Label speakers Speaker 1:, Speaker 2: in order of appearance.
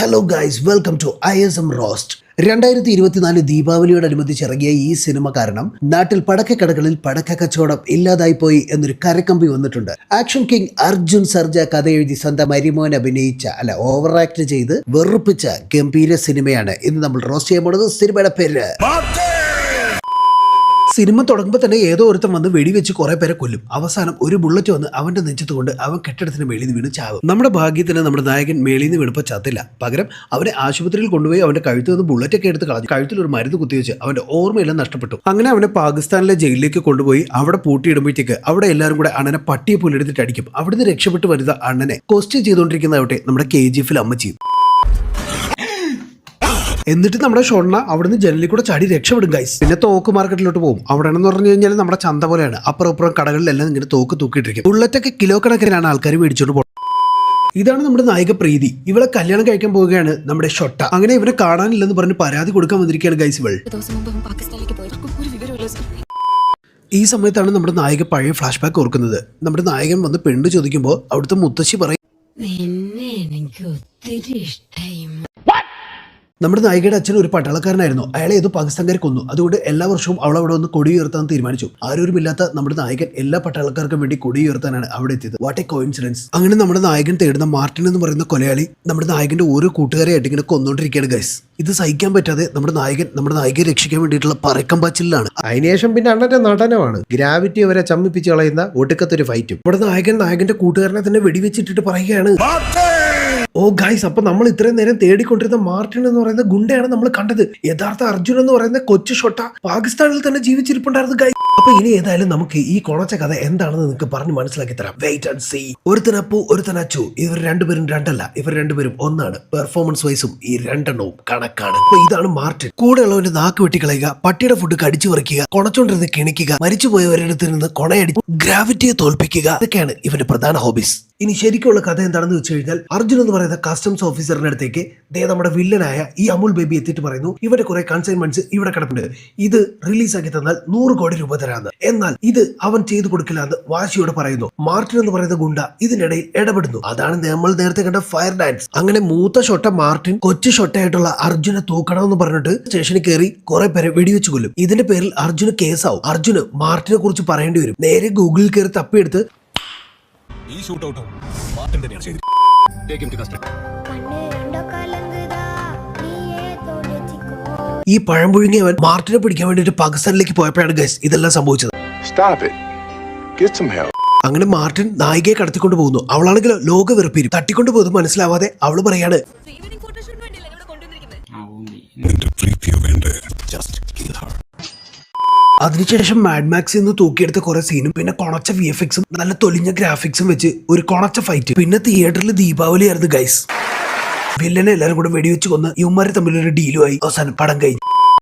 Speaker 1: Hello guys welcome to I S M roast രണ്ടായിരത്തി ഇരുപത്തിനാല് ദീപാവലിയോടനുബന്ധിച്ച് ഇറങ്ങിയ ഈ സിനിമ കാരണം നാട്ടിൽ പടക്കക്കടകളിൽ പടക്ക കച്ചവടം ഇല്ലാതായി പോയി എന്നൊരു കരക്കമ്പി വന്നിട്ടുണ്ട്. ആക്ഷൻ കിങ് അർജുൻ സർജ കഥ എഴുതി സ്വന്തം മരിമോൻ അഭിനയിച്ച അല്ല ഓവർ ആക്ട് ചെയ്ത് വെറുപ്പിച്ച ഗംഭീര സിനിമയാണ് ഇന്ന് നമ്മൾ റോസ്റ്റ് ചെയ്യാൻ പോണത് സിനിമയുടെ പേര് സിനിമ തുടങ്ങുമ്പോൾ തന്നെ ഏതോ ഒരുത്തം വന്ന് വെടിവെച്ച് കുറെ പേരെ കൊല്ലും. അവസാനം ഒരു ബുള്ളറ്റ് വന്ന് അവന്റെ നെഞ്ചത്ത് കൊണ്ട് അവൻ കെട്ടിടത്തിന് മേളിൽ നിന്ന് വീണ് ചാവും. നമ്മുടെ ഭാഗ്യത്തിന് നമ്മുടെ നായകൻ മേളിൽ നിന്ന് വീണപ്പോൾ ചത്തില്ല. പകരം അവനെ ആശുപത്രിയിൽ കൊണ്ടുപോയി അവന്റെ കഴുത്തിൽ നിന്ന് ബുള്ളറ്റ് ഒക്കെ എടുത്ത് കളഞ്ഞു. കഴുത്തിൽ ഒരു മരുന്ന് കുത്തിവെച്ച് അവന്റെ ഓർമ്മയെല്ലാം നഷ്ടപ്പെട്ടു. അങ്ങനെ അവനെ പാകിസ്ഥാനിലെ ജയിലിലേക്ക് കൊണ്ടുപോയി അവിടെ പൂട്ടിയിടുമ്പോഴത്തേക്ക് അവിടെ എല്ലാവരും കൂടെ അണ്ണനെ പട്ടിയെ പുല്ലെടുത്തിട്ട് അടിക്കും. അവിടുന്ന് രക്ഷപ്പെട്ട് വരുന്ന അണ്ണനെ ക്വസ്റ്റ്യൻ ചെയ്തുകൊണ്ടിരിക്കുന്നതാവട്ടെ നമ്മുടെ കെ ജി എഫിൽ അമ്മ ചെയ്യും എന്നിട്ട് നമ്മുടെ ഷോണ അവിടുന്ന് ജനലിൽ കൂടെ ചാടി രക്ഷപ്പെടും ഗൈസ് പിന്നെ തോക്ക് മാർക്കറ്റിലോട്ട് പോകും. അവിടെ എന്ന് പറഞ്ഞു കഴിഞ്ഞാൽ നമ്മുടെ ചന്ത പോലെയാണ്. അപ്പുറം അപ്പുറം കടകളിലെല്ലാം ഇങ്ങനെ തോക്ക് തൂക്കിയിട്ടിരിക്കും. ബുള്ളറ്റൊക്കെ കിലോ കണക്കിനാണ് ആൾക്കാർ മേടിച്ചോണ്ട് പോകുന്നത് ഇതാണ് നമ്മുടെ നായിക പ്രീതി. ഇവളെ കല്യാണം കഴിക്കാൻ പോവുകയാണ് നമ്മുടെ ഷൊട്ട. അങ്ങനെ ഇവനെ കാണാനില്ലെന്ന് പറഞ്ഞ് പരാതി കൊടുക്കാൻ വന്നിരിക്കുകയാണ് ഗൈസ് ഇവൾ. ഈ സമയത്താണ് നമ്മുടെ നായിക പഴയ ഫ്ലാഷ് ബാക്ക് ഓർക്കുന്നത്. നമ്മുടെ നായകൻ വന്ന് പെണ്ണ് ചോദിക്കുമ്പോൾ അവിടുത്തെ മുത്തശ്ശി പറയും
Speaker 2: എനിക്ക് ഒത്തിരി
Speaker 1: നമ്മുടെ നായികയുടെ അച്ഛൻ ഒരു പട്ടാളക്കാരനായിരുന്നു. അയാളെ ഏതോ പാകിസ്ഥാൻകാർ കൊന്നു. അതുകൊണ്ട് എല്ലാ വർഷവും അവൾ അവിടെ വന്ന് കൊടി ഉയർത്താൻ തീരുമാനിച്ചു. ആരോരുമില്ലാത്ത നമ്മുടെ നായകൻ എല്ലാ പട്ടാളക്കാർക്കും വേണ്ടി കൊടി ഉയർത്താനാണ് അവിടെ എത്തിയത്. വാട്ട് എ കോയിൻസിഡൻസ് അങ്ങനെ നമ്മുടെ നായകൻ തേടുന്ന മാർട്ടിൻ എന്ന് പറയുന്ന കൊലയാളി നമ്മുടെ നായകന്റെ ഓരോ കൂട്ടുകാരെയായിട്ട് ഇങ്ങനെ കൊന്നുകൊണ്ടിരിക്കുകയാണ് ഗൈസ് ഇത് സഹിക്കാൻ പറ്റാതെ നമ്മുടെ നായകൻ നമ്മുടെ നായികയെ രക്ഷിക്കാൻ വേണ്ടിയിട്ടുള്ള പറക്കം പാച്ചിലാണ്
Speaker 3: അതിനുശേഷം പിന്നെ അണ്ണന്റെ നടനമാണ്. ഗ്രാവിറ്റി അവരെ ചമ്മിപ്പിച്ച് കളയുന്ന ഒടുക്കത്തൊരു ഫൈറ്റും
Speaker 1: ഇവിടെ നായകൻ നായകന്റെ കൂട്ടുകാരനെ തന്നെ വെടിവെച്ചിട്ടിട്ട് പറയുകയാണ്. ഓ ഗൈസ് അപ്പൊ നമ്മൾ ഇത്രയും നേരം തേടിക്കൊണ്ടിരുന്ന മാർട്ടിൻ എന്ന് പറയുന്ന ഗുണ്ടയാണ് നമ്മൾ കണ്ടത്. യഥാർത്ഥ അർജുൻ എന്ന് പറയുന്ന കൊച്ചു ഷൊട്ട പാകിസ്ഥാനിൽ തന്നെ ജീവിച്ചിരിപ്പുണ്ടായിരുന്നു ഗൈസ് അപ്പൊ ഇനി ഏതായാലും നമുക്ക് ഈ കൊണച്ച കഥ എന്താണെന്ന് നിങ്ങൾക്ക് പറഞ്ഞ് മനസ്സിലാക്കി തരാം. വെയിറ്റ് ആൻഡ് സീ ഒരു തനപ്പു ഒരു തനച്ചു ഇവർ രണ്ടുപേരും രണ്ടല്ല. ഇവർ രണ്ടുപേരും ഒന്നാണ്. പെർഫോമൻസ് വൈസും ഈ രണ്ടെണ്ണവും കണക്കാണ്. അപ്പൊ ഇതാണ് മാർട്ടിൻ. കൂടെയുള്ളവന്റെ നാക്ക് വെട്ടിക്കളയുക പട്ടിയുടെ ഫുഡ് കടിച്ചു പറിക്കുക കൊണച്ചോണ്ടിരുന്ന് കിണിക്കുക മരിച്ചുപോയവരുടെ നിന്ന് കൊണയടി ഗ്രാവിറ്റിയെ തോൽപ്പിക്കുക. ഇതൊക്കെയാണ് ഇവന്റെ പ്രധാന ഹോബീസ് ഇനി ശരിക്കുള്ള കഥ എന്താണെന്ന് വെച്ച് കഴിഞ്ഞാൽ അർജുൻ എന്ന് പറയുന്ന കസ്റ്റംസ് ഓഫീസറിന്റെ അടുത്തേക്ക് ദേ നമ്മുടെ വില്ലനായ ഈ അമുൽ ബേബി എത്തിയിട്ട് പറയുന്നു ഇവന്റെ കുറെ കൺസൈൻമെന്റ്സ് ഇവിടെ കിടപ്പുണ്ട്. ഇത് റിലീസാക്കി തന്നാൽ നൂറ് കോടി രൂപ തരാന്ന് എന്നാൽ ഇത് അവൻ ചെയ്തു കൊടുക്കില്ല എന്ന് വാശിയോട് പറയുന്നു. മാർട്ടിൻ എന്ന് പറയുന്ന ഗുണ്ട ഇതിനിടയിൽ ഇടപെടുന്നു. അതാണ് നമ്മൾ നേരത്തെ കണ്ട ഫയർ ഡാൻസ് അങ്ങനെ മൂത്ത ഷൊട്ട മാർട്ടിൻ കൊച്ചു ഷൊട്ടയായിട്ടുള്ള അർജുനെ തൂക്കണമെന്ന് പറഞ്ഞിട്ട് സ്റ്റേഷനിൽ കയറി കുറെ പേരെ വെടിവെച്ച് കൊല്ലും. ഇതിന്റെ പേരിൽ അർജുന് കേസാവും. അർജുന് മാർട്ടിനെ കുറിച്ച് പറയേണ്ടി വരും. നേരെ ഗൂഗിളിൽ കയറി തപ്പിയെടുത്ത്
Speaker 4: ഈ ഷൂട്ട് ഔട്ടും മാർട്ടിൻ തന്നെയാണ് ചെയ്തത് ടേക്ക് ഹിം ടു കസ്റ്റഡി
Speaker 1: ഈ പഴം പുഴുങ്ങിയവൻ മാർട്ടിനെ പിടിക്കാൻ വേണ്ടിയിട്ട് പാകിസ്ഥാനിലേക്ക് പോയപ്പോഴാണ് ഗൈസ് ഇതെല്ലാം സംഭവിച്ചത്.
Speaker 5: Stop it. Get some
Speaker 1: അങ്ങനെ മാർട്ടിൻ നായികയെ കടത്തിക്കൊണ്ട് പോകുന്നു. അവളാണെങ്കിൽ ലോക വെറുപ്പിരും. തട്ടിക്കൊണ്ട് പോകുന്നത് മനസ്സിലാവാതെ അവൾ പറയാണ്
Speaker 2: ഈവനിങ് ഫോട്ടോഷൂട്ട് മാഡ് മാക്സ്
Speaker 1: അതിനുശേഷം നിന്ന് തൂക്കിയെടുത്ത കുറെ സീനും പിന്നെ കൊണച്ച വി എഫ് എക്സും നല്ല തൊലിഞ്ഞ ഗ്രാഫിക്സും വെച്ച് ഒരു കൊണച്ച ഫൈറ്റ് പിന്നെ തിയേറ്ററിൽ ദീപാവലി ആയിരുന്നു ഗൈസ് വില്ലനെ എല്ലാവരും കൂടെ വെടിവെച്ച് കൊന്ന് യുമാരെ തമ്മിലൊരു ഡീലുമായി അവസാനം പടം കഴിഞ്ഞു.